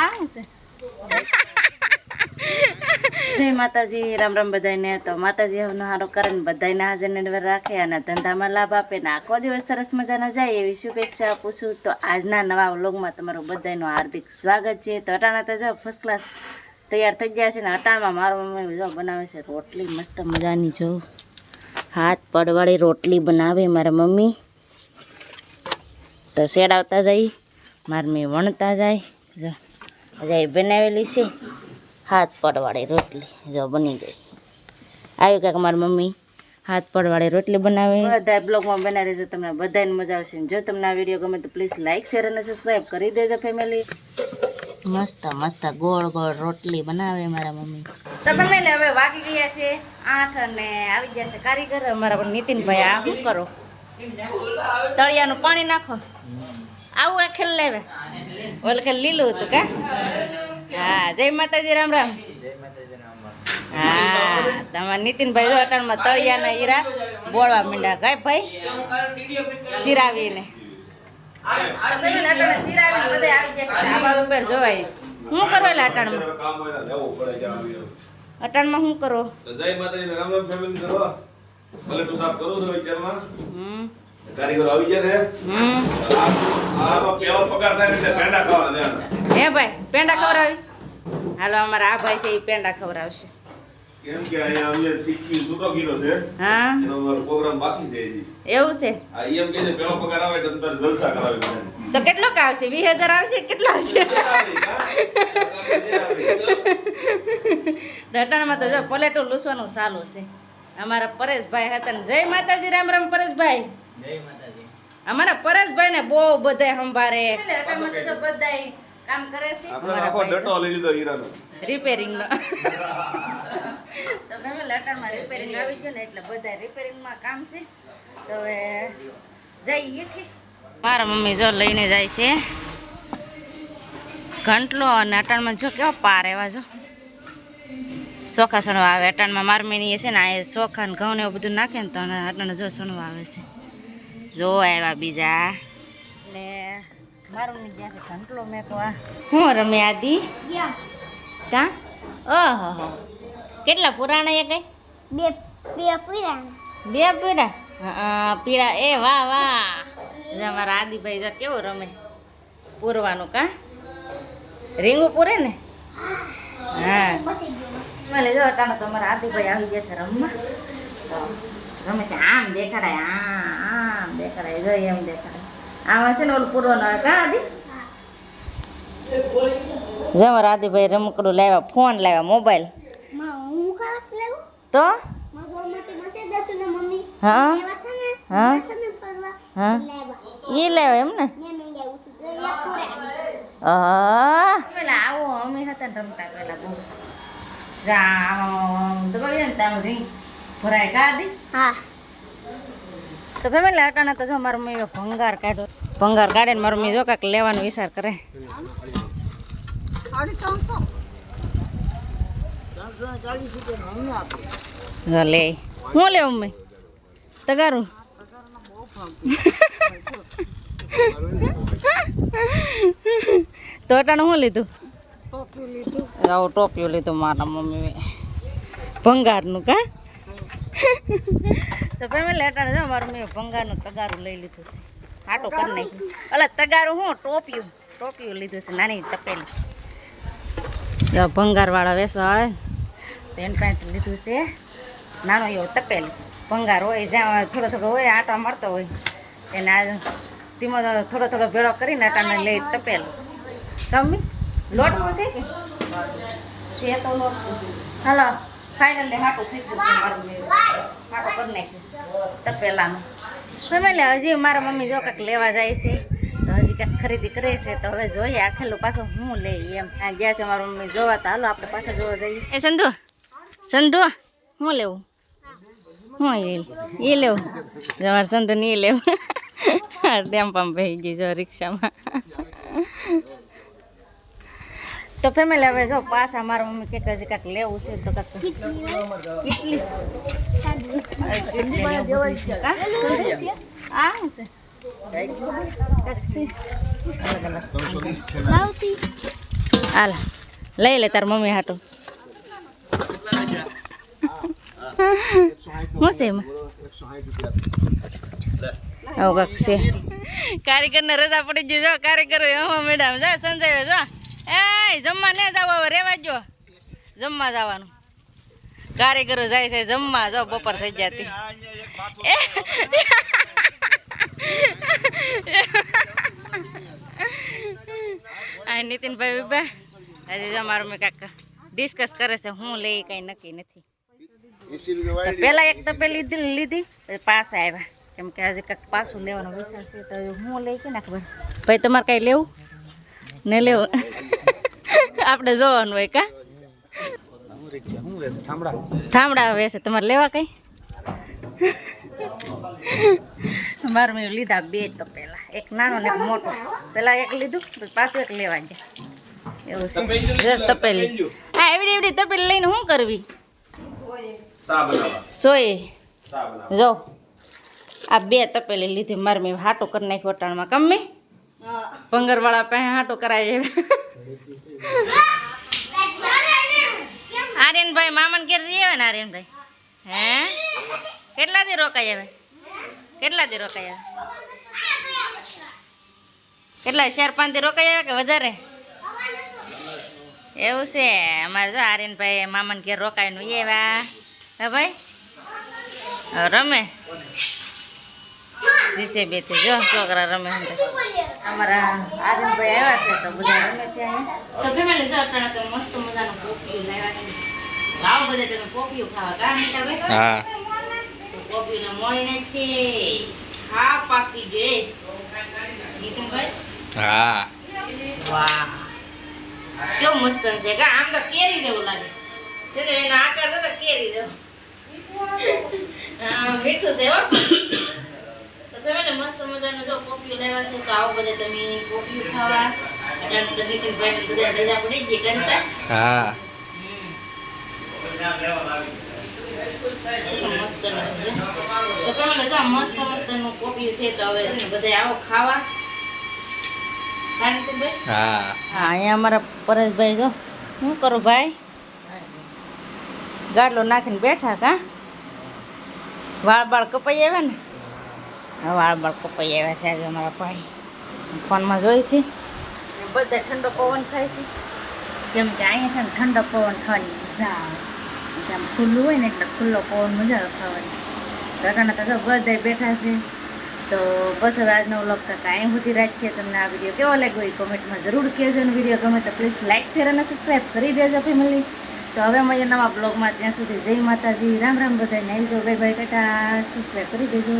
આવશે માતાજી, રામ રામ બધાને તો માતાજી હવનો કરે ને બધાને હાજર ને રાખે અને ધંધામાં લાભ આપે ને આખો દિવસ સરસ મજાનો જાય એવી શુભેચ્છા આપું તો આજના નવા વ્લોગમાં તમારું બધાનું હાર્દિક સ્વાગત છે. તો અટાણા તો જો ફર્સ્ટ ક્લાસ તૈયાર થઈ ગયા છે ને અટાણમાં મારો મમ્મી જો બનાવે છે રોટલી, મસ્ત મજાની જો. હાથ પડવાળી રોટલી બનાવે મારા મમ્મી. તો શેડાવતા જઈ મારી મેં વણતા જાય. જો હજાએ બનાવેલી છે હાથ પડવાળી રોટલી જો બની ગઈ. આવી કાંક મારી મમ્મી? હાથ પડવાળી રોટલી બનાવે. બધા બ્લોગમાં બનાવી જો તમને બધાને મજા આવશે. જો તમને આ વીડિયો ગમે તો પ્લીઝ લાઇક શેર અને સબસ્ક્રાઈબ કરી દેજો ફેમિલી મસ્ત મસ્ત ગોળ ગોળ રોટલી બનાવે મારા મમ્મી. તો ફેમિલી હવે વાગી ગયા છે આઠ અને આવી ગયા છે કારીગર. અમારા નીતિનભાઈ આ શું કરો? તળિયાનું પાણી નાખો. આવું આ ખેલ લેવે. ઓલ ખેલ લીલું હતું કા? હા જય માતાજી રામ રામ. હા તમારા નીતિનભાઈ જો અટાણમાં તળિયાના હીરા બોળવા માંડ્યા. કાંઈ ભાઈ? ચિરાવીને. શું કરો એટલે અટાણમાં. અટાણમાં શું કરો? જય માતાજી રામ રામ ફેમિલી કરો ભલે તું સાફ કરું છું વિચારમાં. હમ. કારીગરો આવી જશે હે ભાઈ પેંડા ખવડાવી? હાલો અમારા આ ભાઈ છે એ પેંડા ખવડાવશે. કેમ કે અહીંયા અમે સિક્કી છૂટો કીધો છે. હા. એનો અમારો પ્રોગ્રામ બાકી છે એવું છે? આ એમ કે પગાર આવે જલસા કરાવી. તો કેટલોક આવશે? વીસ હજાર આવશે કેટલા આવશે? દટાણમાં તો જો પલેટું લૂસવાનું ચાલુ છે. અમારા પરેશભાઈ હતા ને. જય માતાજી રામ રામ પરેશભાઈ. અમારા પરેશભાઈ ને બહુ બધા સંભારે અટાણમાં તો બધાય કામ કરે છે. આપણે આખો ડટો લઈ લીધો હીરાનો. રિપેરિંગ નો તો લટાણમાં રિપેરિંગ આવી ગયું ને એટલે બધા રિપેરિંગમાં કામ છે. તો હવે જઈએ કે? મારા મમ્મી જો લઈને જાય છે. ઘંટલો અને અટાણમાં જો કેવા પાર એવા જો. ચોખા સણવા આવે. અટાણમાં મારમીની છે ને આ ચોખા ને ઘઉં ને એવું બધું નાખે ને તો અટાણે જો સણવા આવે છે. જો આવ્યા બીજા. ને મારું ગયા છે ઘંટલો મેકવા હું રમે આદી? કા ઓહો કેટલા પુરાણા એ કઈ? બે બે પૂરા બે પીડા હા પીડા એ વાહ વાહ. અમારા આદિભાઈ જો કેવો રમે. પૂરવાનું કા? રીંગું પૂરે ને? હા. મને જો અટાણે તો અમારા આદિભાઈ આવી જશે છે રમવા. તો રમે છે. આમ દેખાડાય આ આમ દેખાડાય. જો એમ દેખાડાય. આમાં છે ને ઓલું પૂરો આવે. કા આદિ? જો અમારા આદિભાઈ રમકડું લાવ્યા ફોન લાવ્યા મોબાઈલ. માં હું ખરાબ લેવું? તો? માં બહુ મોટી મસે દસુ ને મમ્મી. હા? ને હા? હા? એ લેવા એમ ને. પેલા આવો અમે હતા રમતા પેલા બહુ. ભરાય કાઢી હા તો ફેમિલી અટાણા તો જો મારું મમ્મી ભંગાર કાઢો ભંગાર કાઢે ને મારું મમ્મી જો કાંક લેવાનો વિચાર કરે લે હું લેવું મમ્મી તગારું તો અટાણે શું લીધું આવું ટોપિયું લીધું મારા મમ્મીએ. ભંગારનું કા? તો ફેમિલી અટાણે જો મારું મેં ભંગારનું તગારું લઈ લીધું છે. આટો કરી નાખ્યું એટલે તગારું હું? ટોપિયું ટોપિયું લીધું છે, નાની તપેલી. ભંગારવાળા વેસવા આવે તો એની લીધું છે. નાનો એવો તપેલ. ભંગાર હોય, જ્યાં થોડો થોડો હોય, આટો મળતો હોય. એને આ ધીમો થોડો થોડો ભેળો કરીને અટાણે લઈ તપેલ. કમી લોટનું છે કે છે તો લોટ હાલો ફાઇનલી છે મારું મેં હાટો કરી નાખ્યું તપેલાનું. ફેમિલી હજી મારા મમ્મી જો કાંઈક લેવા જાય છે, તો હજી કાંઈક ખરીદી કરે છે, તો હવે જોઈએ આખેલું પાછું હું લઈ એમ. આ ગયા છે મારા મમ્મી જોવા, તો હાલો આપણે પાછા જોવા જઈએ. એ સંધુ સંધુ, હું લેવું? હું એ એ લેવું? જવાર સંધુ નહીં લેવું. ટેમ્પામાં ભાઈ ગઈ જો રિક્ષામાં. તો ફેમિલી હવે જો પાસ મારા મમ્મી કે હજી કાંક લેવું છે તો કાંઈક કેટલી? આ શું છે. હાલ લઈ લે તાર મમ્મી હાટું. શું છે. એમાં આવું કાંક કારીગરને રજા પડી ગઈ જો કારીગરો મેડમ જા સંજય જો. જમવા ને જાવ હવે રેવા જો જમવા જવાનું. કારીગરો જાય છે જમવા. જો બપોર થઈ જતી આ નીતિનભાઈ ઊભા. આજે અમારું મેં કાંક ડિસ્કસ કરે છે હું લઈ કઈ નક્કી નથી. પેલા એક તો લીધી લીધી પાસ આવ્યા. કેમ કે આજે કાંઈક પાછું લેવાનો વિચાર છે તો હું લઈ કે ના ખબર ભાઈ તમારે કાંઈ લેવું? ને લેવું? આપણે જોવાનું હોય કા ઠામડા વેસે તમારે લેવા કઈ? મારું મેં લીધા બે તો પેલા. એક નાનો ને એક મોટો. પેલા એક લીધું પાછું એક લેવા ગયા. એવું છે. જો તપેલી. હા એવડી એવડી તપેલી લઈને શું કરવી? સોય. જો આ બે તપેલી લીધી. મારે મેં હાટો કરી નાખ્યું વટાણમાં કમ્મી પાસે હાટો કરાવી આર્યનભાઈ મામાને ઘેર જઈ આવે ને આર્યનભાઈ? હે? કેટલા દી રોકાઈ આવે? કેટલા દી રોકાઈ આવે? કેટલા, ચાર પાંચ દી રોકાઈ આવે કે વધારે? એવું છે. અમારે જો આર્યનભાઈ મામાને ઘેર રોકાઈને એવા હે ભાઈ? રમે. જીસે બેથી જો છોકરા રમે અમારા આદમભાઈ આવ્યા છે તો બધા રમે છે તો ફેમિલી જો અટાણે તો મસ્ત મજાનો પોપિયું લાવ્યા છે. આવો બધા તમે પોપિયું ખાવા. કા નીકળે હા. તો પોપિયું ને છે હા પાકી જોઈએ નીતિનભાઈ હા. વાહ. કેવું મસ્ત છે કા આમ તો કેરી જેવું લાગે. છે તો એનો આકાર તો કેરી જેવો. હા, મીઠું છે હો. તો ફેમિલી મસ્ત મજાનું જો પોપિયું લેવા છે તો આવો બધા તમે પોપિયું ખાવા. અને નીતિનભાઈ ને બધા રજા પડી જે કરતા હા. મસ્ત તો ફેમિલી જો આ મસ્તનું પોપિયું છે તો હવે છે ને બધા આવો ખાવા. હા અહીંયા અમારા પરેશભાઈ જો. શું કરું ભાઈ? ગાડલો નાખીને બેઠા કા? વાળ બાળ કપાઈ આવ્યા ને? વાળ બાળ કપાઈ આવ્યા છે આજે અમારા ભાઈ. ફોનમાં જોઈ છે. બધા ઠંડો પવન ખાય છે. કેમ કે અહીંયા છે ને ઠંડો પવન ખાવાની મજા આમ ખુલ્લું હોય ને એટલે ખુલ્લો પવન મજા આવે ખાવાની. કાકાના કાકા બધા બેઠા છે. તો બસ હવે આજનો વ્લોગ કાકા અહીં સુધી રાખીએ તમને આ વીડિયો કેવો લાગ્યો એ કોમેન્ટમાં જરૂર કહેજો અને વીડિયો ગમે તો પ્લીઝ લાઇક શેર અને સબસ્ક્રાઈબ કરી દેજો ફેમિલી તો હવે મળીએ નવા બ્લોગમાં ત્યાં સુધી જય માતાજી. રામ રામ બધાને. આવજો. ભાઈ ભાઈ કાકા સબસ્ક્રાઈબ કરી દેજો.